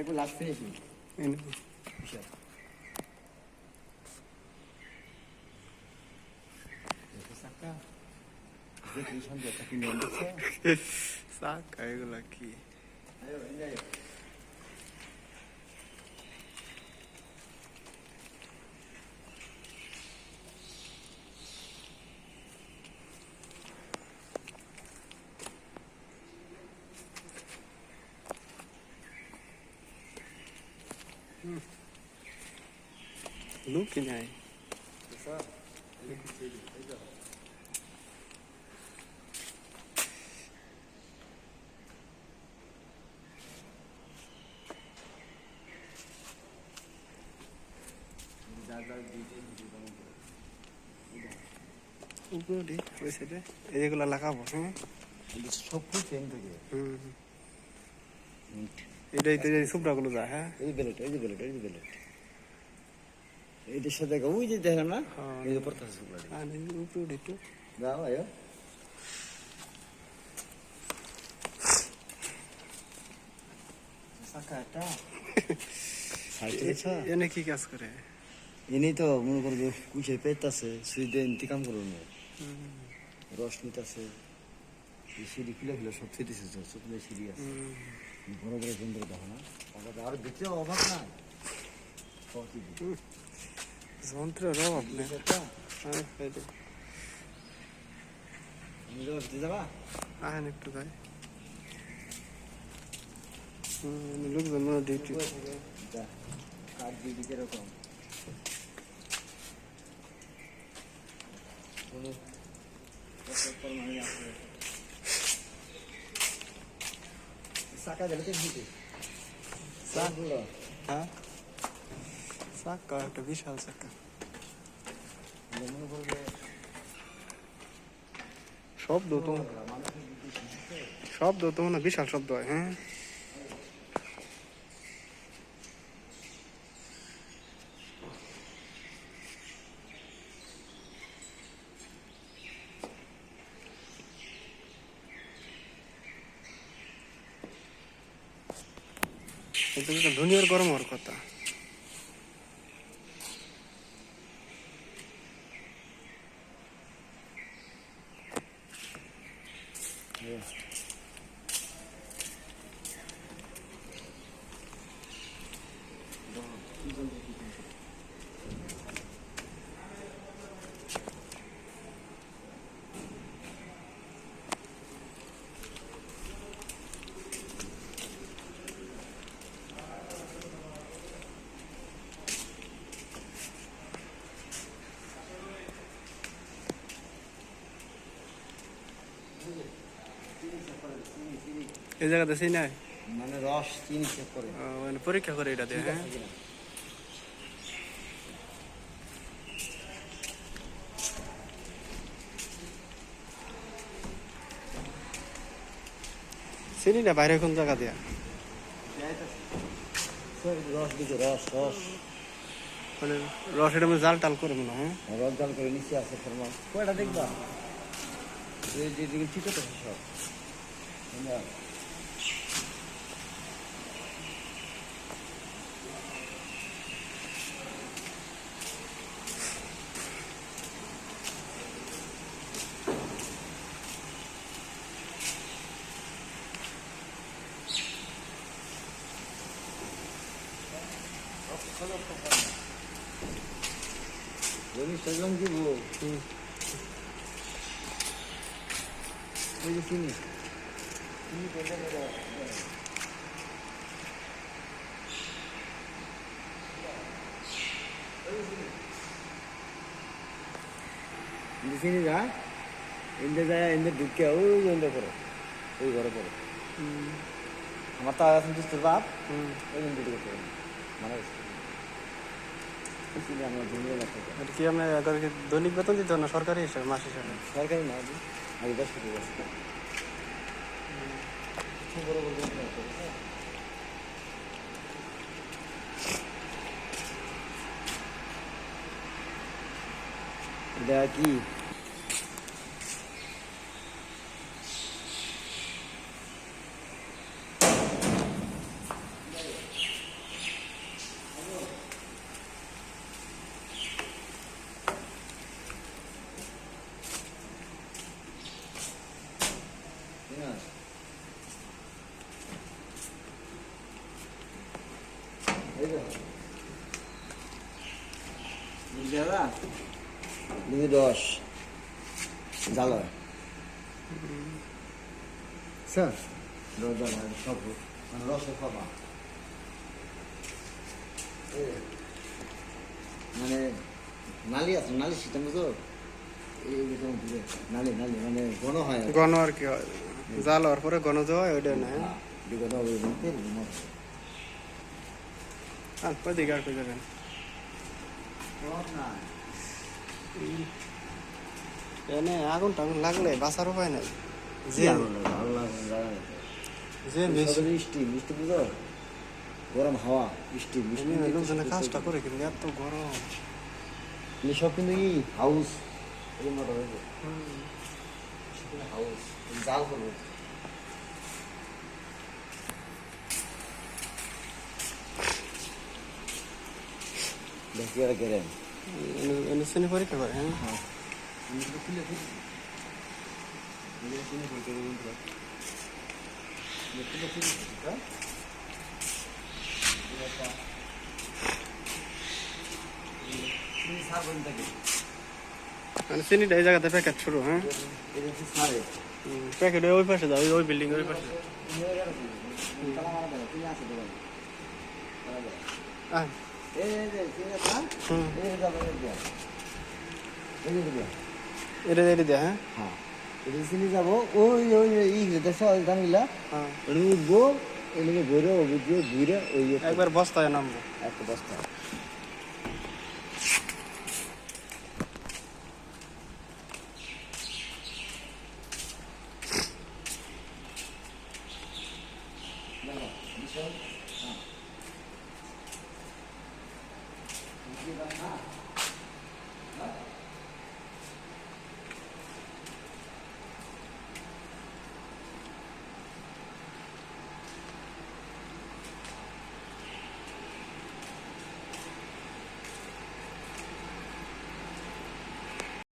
একবার last finishing এই নে। বিশাল দেখো চাকা দেখি সন্ধ্যা একটা কিনে এনেছে চাকা এগুলা কি দিতে কেমন করে উপরে ওই সাইডে এইগুলা লাগাবো হ্যাঁ সব ফুল সেম থেকে হুম এটাই তো এই সুবড়াগুলো যায় হ্যাঁ এই বেলেট এই যে বেলেট এই যে বেলেট এইটার সাথে ওই যে দেখলাম না? হ্যাঁ। এই যে পড়তে আছে উপরে। একটু। যাও আয়ো সাকাটা এনে কি কাজ করে? এনেই তো মনে করব পেট আছে সুইদে ইন্তিকাম করব না। রস নিতেছে। সিঁড়ি খুলে খুলে সব সিঁড়ি আছে। বড় বড় সুন্দর দেখো না। আর ভিতরে অভাব নাই। সব কি দিচ্ছে। যন্ত্রের অভাব নেই আহেন একটু হুম লোকজন মনে ডিউটি কাঠ দিদি কীরকম। চাকা দিতে চাকগুলো হ্যাঁ চাকা একটা বিশাল শব্দ তো শব্দ তো মনে বিশাল শব্দ হয় হ্যাঁ দুনিয়ার গরম হওয়ার কথা Yes. এই জায়গাতে সেই নাই? মানে রস চিনি চেক করে। মানে পরীক্ষা করে এটা দিয়ে হ্যাঁ? চিনি না বাইরে কোন জায়গা দিয়া? রস দিকে রস রস। মানে রস এটা জাল টাল করে মনে হয় হ্যাঁ? রস জাল করে নিচে আছে ফরমাল কয়টা দেখবা? এই যে ঠিক আছে সব। কেমন কি হুম। এই যে চিনি চিনি করলে চিনি যা এনজে যায় এনজে ঢুকে ওই এনজে করে ওই ঘরে হুম, আমার তো এখন তোর বাপ। ওই এনজে ঢুকে মানে চিনি আমরা ধুমিয়ে রাখতে এটা কি আপনার আগে কি দৈনিক বেতন দিতে না সরকারি হিসাবে মাস হিসাবে সরকারি না, আগে দশ কোটি। এটা জাল হয় স্যার। হয় সব মানে রসে খাবা। মানে নালি আছে নালি সিস্টেম তো? এইরকম ঘুরে নালি নালি মানে ঘন হয়। ঘন আর কি হয়। জাল হওয়ার পরে ঘন যে হয় ওইটা না হ্যাঁ, বিগত বলতে ঘুমার আর ওইদিকে আর কই যাবেন? না এনে আগুন টাগুন লাগলে বাঁচার উপায় নাই। যে যে বৃষ্টি বৃষ্টি বুঝো? গরম হাওয়া বৃষ্টি বৃষ্টি লোকজনে কাজটা করে কিন্তু এত গরম। মানে সব কিন্তু ই হাউস। হাউস। জাল করব। দেখি আর কেরেন এনে- পরীক্ষা করে হ্যাঁ। খুলে খুলে খুলে খুলে খুলে সাবন থাকে মানে শ্রেণীটা এই জায়গাতে প্যাকেট শুরু হ্যাঁ এটা প্যাকেট ওই পাশে যাও ওই বিল্ডিং ওই পাশে আহ, হুম। এটা এটা দেয়া হ্যাঁ? এটা সিনি যাব ওই ওই ই দেশে ওই গানগুলা? হ্যাঁ। উঠবো এদিকে ঘুরে ঘুরে ঘুরে ওই একবার বস্তায় নামবো। একটা বস্তা।